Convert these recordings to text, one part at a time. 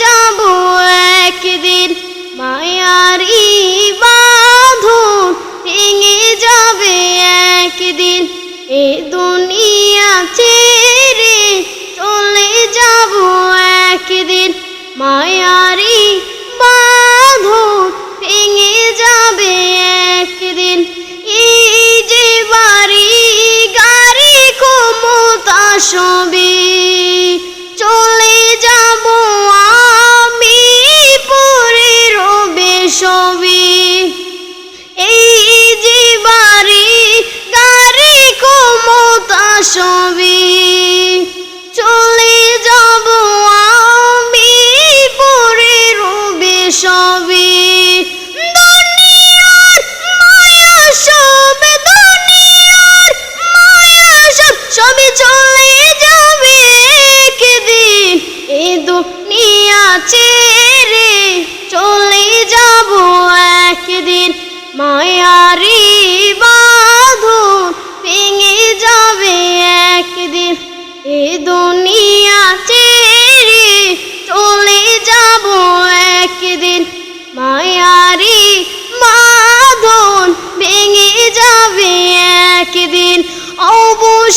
जा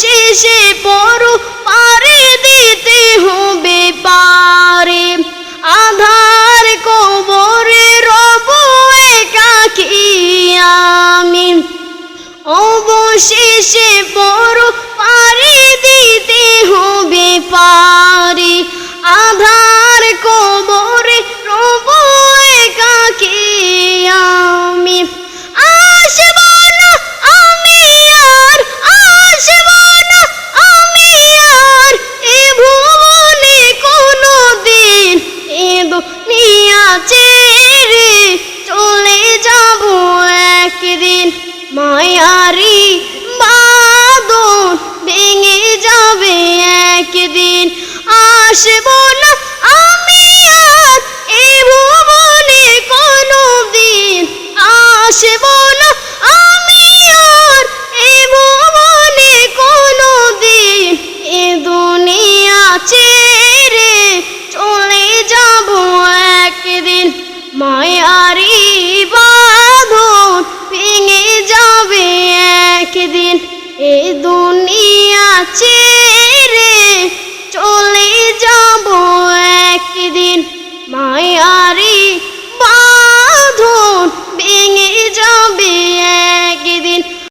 শেষে পরো পারে দিতে হবে পা। আসব বলো আমি আর এ কোনো দিন আসে বলো আমি আর এ কোনো দিন এ দুনিয়া ছেড়ে চলে যাব একদিন। মায়ারি বাঁধন ভেঙে যাবে একদিন। এ দুনিয়া ছেড়ে যাব একদিন মায়া